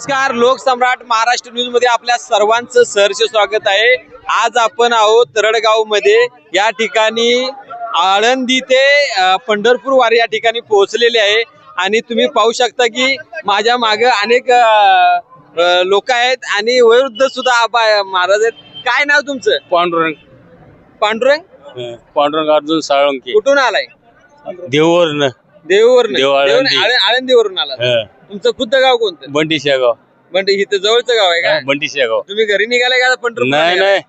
नमस्कार लोकसम्राट महाराष्ट्र न्यूजमध्ये आपल्या सर्वांचं सहर्ष स्वागत आहे. आज आपण आहोत तरडगावमध्ये या ठिकाणी आळंदी ते पंढरपूर वारी या ठिकाणी पोहोचलेले आहे. आणि तुम्ही पाहू शकता की माझ्या मागे अनेक लोक आहेत आणि वयोवृद्ध सुद्धा आबा महाराज आहेत. काय नाव तुमचं? पांडुरंग. पांडुरंग? पांडुरंग अर्जुन साळुंके. कुठून आलाय? देऊवरनं देऊवरून देव आळंदी. आळंदीवरून आला हं. तुमचं खुद्द गाव कोणतं? बंटी शेगाव. म्हणजे इथं जवळचं गाव आहे का? बंटी शेगाव. तुम्ही घरी निघालाय का पंढरपूर नाही नाही.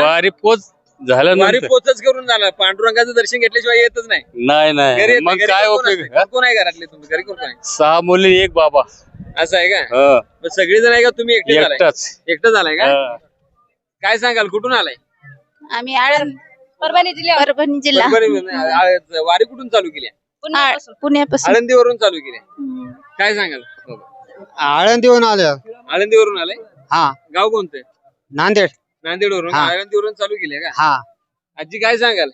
वारी पोच झालं वारी नंतर पोचच करून झाला. पांडुरंगाचं दर्शन घेतल्याशिवाय येतच नाही. नाही घरी नाही येत मग नाही. घरी काय कोण उपयोग? कोण आहे घरातले तुम्ही? घरी कोण कोण आहे? सहा मुली एक बाबा. असं आहे का? हं. मग जण आहे का? तुम्ही एकटे झालाय? एकटाच. एकटं झालाय का? हं. काय सांगाल? कुठून आलाय? आम्ही आळंद परभणी जिल्हा. परभणी जिल्हा. आ- वारी कुठून चालू केली? आ- पुण्यापासून. आळंदीवरून चालू केली. काय सांगाल? आळंदीहून आल्या. आळंदीवरून आलाय? हा. गाव कोणतं? नांदेड. नांदेडवरून? हा. आळंदीवरून चालू केली का? हा. आजी काय सांगाल?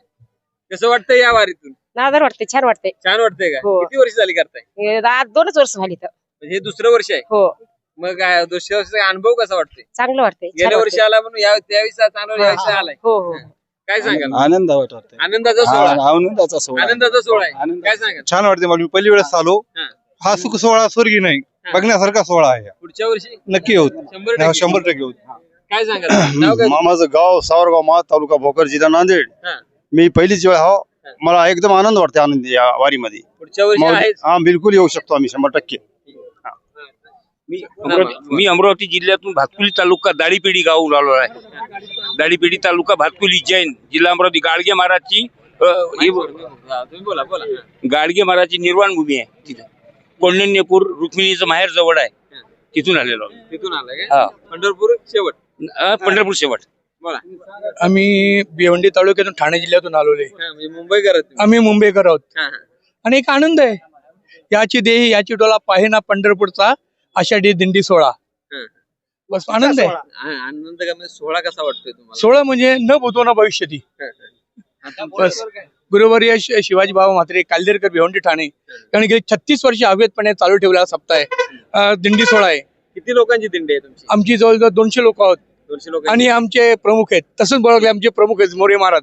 कसं वाटतंय या वारीतून? नादर वाटते छान वाटते छान वाटतंय का? हो. किती वर्ष झाली करताय? हे आज दोनच वर्ष झाली तर. म्हणजे हे दुसरं वर्ष आहे? हो. मग काय दुसऱ्या वर्षाचा अनुभव कसा वाटतोय? चांगलं वाटते छान गेल्या वर्षी वाटते. आला म्हणून या त्यावेळी आलाय. हो. हो. काय सांगाल? आनंद वाटत आनंदाचा सोहळा. आनंदाचा सोहळा. आनंदाचा सोहळा आहे. आनंद- काय सांगाल? छान वाटते मला. मी पहिली वेळेस आलो. हा. हा सुख सोहळा स्वर्गी नाही. हा. बघण्यासारखा सोहळा आहे. हा. पुढच्या वर्षी? नक्की होत. शंभर हा, टक्के. शंभर टक्के होत. काय सांगाल? नाव काय? मा- माझं गाव सावरगाव मा तालुका भोकर जिल्हा नांदेड. हा. मी पहिलीच वेळ हो मला एकदम आनंद वाटते आनंद या वारीमध्ये. पुढच्या वर्षी मग- आहेच. हा बिलकुल येऊ शकतो आम्ही शंभर टक्के. मी अमरावती मी अमरावती जिल्ह्यातून भातकुली तालुका दाढीपेढी गावून आलो आहे. दाढीपेढी तालुका भातकुली जैन जिल्हा अमरावती. गाडगे महाराजची अ, तुम्ही बोला बोला. गाडगे महाराजची निर्वाण भूमी आहे तिथं. कोंडण्यपूर रुक्मिणीचं माहेर जवळ आहे. तिथून आलेलो. तिथून हा. पंढरपूर शेवट. पंढरपूर शेवट. बोला. आम्ही भिवंडी तालुक्यातून ठाणे जिल्ह्यातून आलोले हा, म्हणजे मुंबई करत तुम्ही. आम्ही मुंबईकर आहोत. आणि एक आनंद आहे. याची देही याची डोला पाहे ना पंढरपूरचा आषाढी दिंडी सोहळा. हा. बस आनंद आहे. हा, आनंद का म्हणजे सोहळा कसा वाटतोय तुम्हाला? सोहळा म्हणजे न भूतो ना भविष्यती. हा, हा. आता बस. गुरुवर्य शिवाजी बाबा म्हात्रे कालदेरकर भिवंडी ठाणे कारण गेली छत्तीस वर्ष अवैधपणे चालू ठेवलेला सप्ताह आहे. दिंडी सोहळा आहे. किती लोकांची दिंडी आहे तुमची? आमची जवळजवळ दोनशे लोक आहोत. दोनशे लोक आणि आमचे प्रमुख आहेत. तसंच बरोबर आमचे प्रमुख आहेत मोरे महाराज.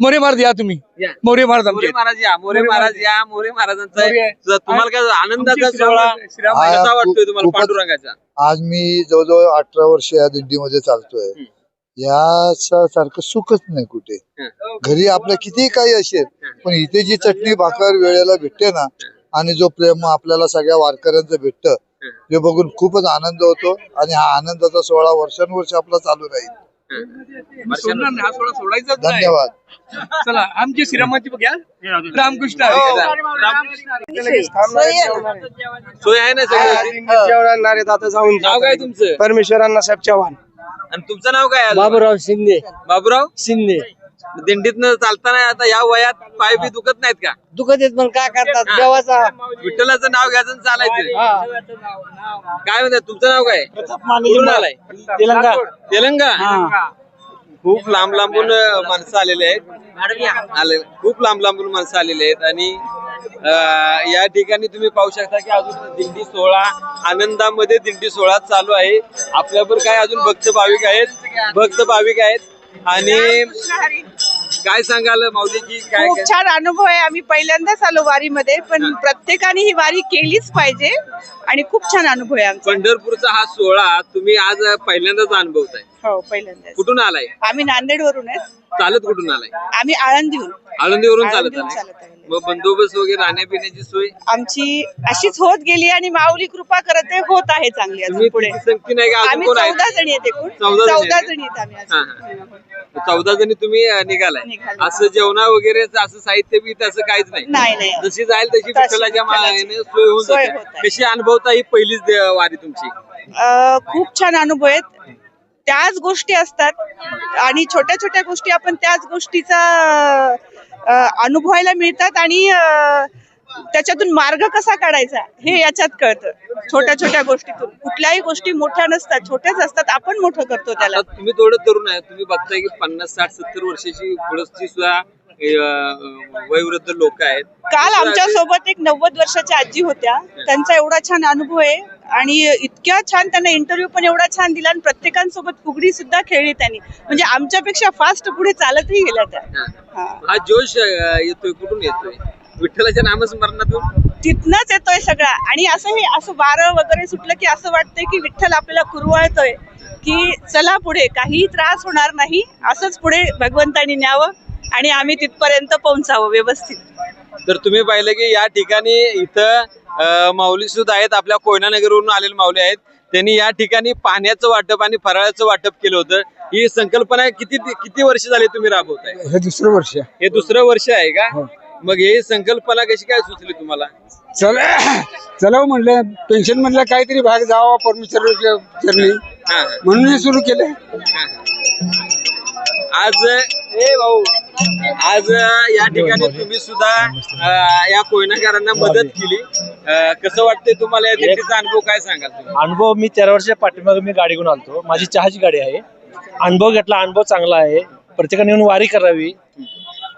मोरे महाराज या तुम्ही या. मोरे महाराज आमचे मोरे महाराज या मोरे महाराज या मोरे महाराजांचा मोरे आहे. तुझा- तुम्हाला काय आनंदाचा सोहळा श्रीराम- हा, कसा वाटतोय तुम्हाला खूपच- पांडुरंगाचा आज मी जवळजवळ अठरा वर्ष या दिंडीमध्ये चालतोय हम्म. या सारखं सुखच नाही कुठे. घरी आपल्या किती काही असेल पण इथे जी चटणी भाकर वेळेला भेटते ना आणि जो प्रेम आपल्याला सगळ्या वारकऱ्यांचं भेटतं ते बघून खूपच आनंद होतो आणि हा आनंदाचा सोहळा वर्षानुवर्ष आपला चालू राहील सोडणार नाही, हा सोहळा सोडायचाच नाही. धन्यवाद. चला आमची श्रीरामाची बघा रामकृष्ण. हो. सोय आहे. ना सगळी? नाव काय तुमचं? परमेश्वरांना साहेब चव्हाण. आणि तुमचं नाव काय? बाबूराव शिंदे. बाबूराव? शिंदे. दिंडीतनं चालताना आता या वयात पाय बी दुखत नाहीत का? दुखत येत पण काय करतात? देवाचा. विठ्ठलाचं नाव घ्यायचं आणि चालायचं. काय म्हणतात तुमचं नाव काय? कुठून आलाय तेलंगा तेलंगा खूप लांब लांबून अं, माणसं आलेले आहेत. आले खूप लांब लांबून माणसं आलेले आहेत. आणि अं, या ठिकाणी तुम्ही पाहू शकता की अजून दिंडी सोहळा आनंदामध्ये दिंडी सोहळा चालू आहे. आपल्यावर काय अजून भक्त भाविक आहेत? भक्त भाविक आहेत. आणि काय सांगाल माऊलीजी काय खूप छान अनुभव आहे. आम्ही पहिल्यांदाच आलो वारीमध्ये पण प्रत्येकाने ही वारी केलीच पाहिजे आणि खूप छान अनुभव आहे आमचा. पंढरपूरचा हा सोहळा तुम्ही आज पहिल्यांदाच अनुभवताय. हो पहिल्यांदाच. कुठून आलाय? आम्ही नांदेड वरून चालत कुठून आलाय? आम्ही आळंदीहून. आळंदीवरून चालत आळंदीहून आलाय? चालत आलेलो. मग बंदोबस्त वगैरे राहण्यापिण्याची सोय? आमची अशीच होत गेली आणि माऊली कृपा करत आहे, होत आहे चांगली अजून तुम्ही पुढे. किती संख्येने आहे का? अजून आम्ही कोण आहे? चौदा जणी आहेत एकूण. चौदा जणी चौदा? जणी आहेत आम्ही अजून. चौदा जणी तुम्ही अं, निघालाय. निघालो. असं जेवणा वगैरे असं साहित्य बी असं काहीच नाही. नाही नाही. जशी जाईल तशी तशी विठ्ठलाच्या विठ्ठलाची मायेने सोय होऊन सोय जाते. होत आहे. कशी अनुभवता ही पहिलीच दे- वारी तुमची? अ, खूप छान अनुभव आहेत. त्याच गोष्टी असतात आणि छोट्या छोट्या गोष्टी आपण त्याच गोष्टीचा अनुभवायला मिळतात आणि त्याच्यातून मार्ग कसा काढायचा हे याच्यात कळतं. छोट्या छोट्या गोष्टीतून. कुठल्याही गोष्टी मोठ्या नसतात छोट्याच असतात आपण मोठं करतो त्याला. तुम्ही थोडं तरुण आहे. तुम्ही बघताय की पन्नास साठ सत्तर वर्षाची पुढची सुद्धा वयोवृद्ध लोक आहेत. काल आमच्यासोबत एक नव्वद वर्षाच्या आजी होत्या. त्यांचा एवढा छान अनुभव आहे. आणि इतक्या छान त्यांना इंटरव्ह्यू पण एवढा छान दिला आणि प्रत्येकांसोबत फुगडी सुद्धा खेळली त्यांनी. म्हणजे आमच्यापेक्षा फास्ट पुढे चालतही गेल्या त्या. हा. जोश येतोय कुठून येतोय? विठ्ठलाच्या नामस्मरणातून? तिथनच येतोय सगळा. आणि असं हे असं वारं वगैरे सुटलं की असं वाटतंय की विठ्ठल आपल्याला कुरवाळतोय की चला पुढे काही त्रास होणार नाही असंच पुढे भगवंतानी न्यावं आणि आम्ही तिथपर्यंत पोहोचावं व्यवस्थित. तर तुम्ही पाहिलं की या ठिकाणी इथं माऊली सुद्धा आहेत. आपल्या कोयना नगरवरून आलेले माऊली आहेत. त्यांनी या ठिकाणी पाण्याचं वाटप आणि फराळाचं वाटप केलं होतं. ही संकल्पना किती किती वर्ष झाली तुम्ही राबवताय? हे दुसरं वर्ष हे दुसरं वर्ष आहे का? मग ही संकल्पना कशी काय सुचली तुम्हाला? चल चला म्हणलं. पेन्शन मधला काहीतरी भाग जावा परमेश्वर हा, म्हणून हे सुरू केलं. हा. आज ए भाऊ आज या ठिकाणी तुम्ही सुद्धा अं, या कोयनाकारांना मदत केली. अं, कसं वाटतंय तुम्हाला या दिंडीचा अनुभव काय सांगाल तुम्ही? अनुभव मी तेरा वर्षाच्या पाठीमागे मी गाडी घेऊन आलतो. माझी चहाची गाडी आहे. अनुभव घेतला अनुभव चांगला आहे. प्रत्येकाने येऊन वारी करावी.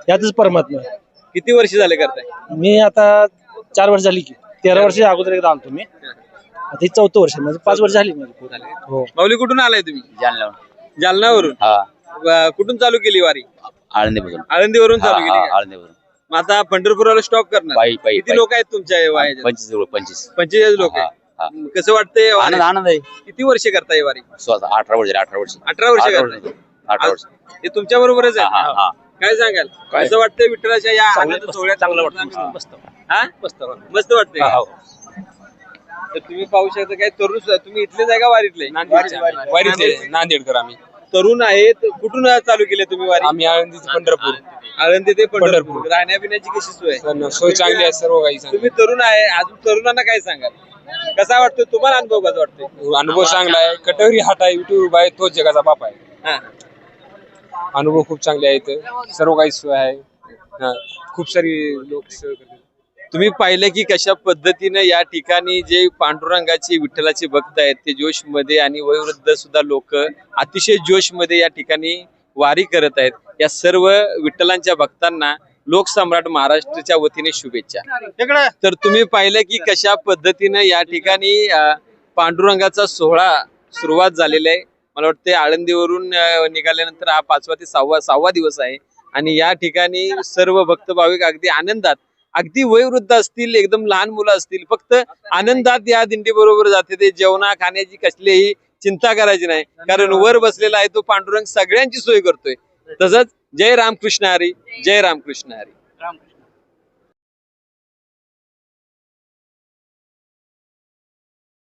यातच परमात्मा आहे. किती वर्ष झाले करताय? मी आता चार वर्ष झाली की. तेरा वर्ष अगोदर एकदा आलतो मी. आता हे चौथं वर्ष आहे. म्हणजे पाच वर्ष झाली माझी पूर्ण. हो माऊली कुठून आलाय तुम्ही? जालना. जालनावरून? हा. कुठून चालू केली वारी? आळंदीपासून आळंदीवरून चालू केली का? आळंदीपासून मग आता पंढरपूरला स्टॉप करणार. पायी- पायी- किती. लोक आहेत तुमच्या वयाच्या पंचवीस पंचवीस. पंचेचाळीस लोक हा, आहेत. कसं वाटतंय? आनंद आनंद आहे. किती वर्ष करताय वारी स्वतः अठरा वर्ष अठरा वर्ष. अठरा वर्ष अठरा करताय अठरा वर्ष. हे तुमच्या बरोबरच हा, हा, आहे हा. काय सांगाल? कसं वाटतंय विठ्ठलाच्या या आनंद सोहळ्यात? चांगलं वाटतं हा? मस्त. मस्त मस्त वाटतंय हा, का? हो. तर तुम्ही पाहू शकता काय तरुण सुद्धा- तुम्ही इथलेच आहे का वारीतले? वारीतले नांदेडकर आम्ही. तरुण आहेत कुठून चालू केले तुम्ही वारी आम्ही आळंदी ते पंढरपूर आळंदी ते पंढरपूर पंढरपूर. राहण्या पिण्याची कशी सोय आहे? पण सोय चांगली आहे सर्व काही चांगली. तुम्ही तरुण आहे अजून तरुणांना काय सांगाल कसा वाटतोय तुम्हाला अनुभव कसा वाटतोय अनुभव चांगला आहे कटोरी हाट आहे विठू आहे तोच जगाचा बाप आहे हा. अनुभव खूप चांगले आहेत सर्व काही सोय आहे हा. खूप सारी लोक सोय करतात. तुम्ही पाहिलं की कशा पद्धतीनं या ठिकाणी जे पांडुरंगाचे विठ्ठलाचे भक्त आहेत ते जोशमध्ये आणि वयोवृद्ध सुद्धा लोक अतिशय जोशमध्ये या ठिकाणी वारी करत आहेत. या सर्व विठ्ठलांच्या भक्तांना लोकसम्राट महाराष्ट्राच्या वतीने शुभेच्छा. तर तुम्ही पाहिलं की कशा पद्धतीनं या ठिकाणी पांडुरंगाचा सोहळा सुरुवात झालेला आहे. मला वाटते आळंदीवरून निघाल्यानंतर हा पाचवा ते सहावा सहावा दिवस आहे. आणि या ठिकाणी सर्व भक्त भाविक अगदी आनंदात अगदी वयोवृद्ध असतील एकदम लहान मुलं असतील फक्त आनंदात या दिंडी बरोबर जाते ते जेवणा खाण्याची कसलीही चिंता करायची नाही. कारण वर बसलेला आहे तो पांडुरंग सगळ्यांची सोय करतोय. तसंच जय रामकृष्ण हरी जय रामकृष्ण हरी.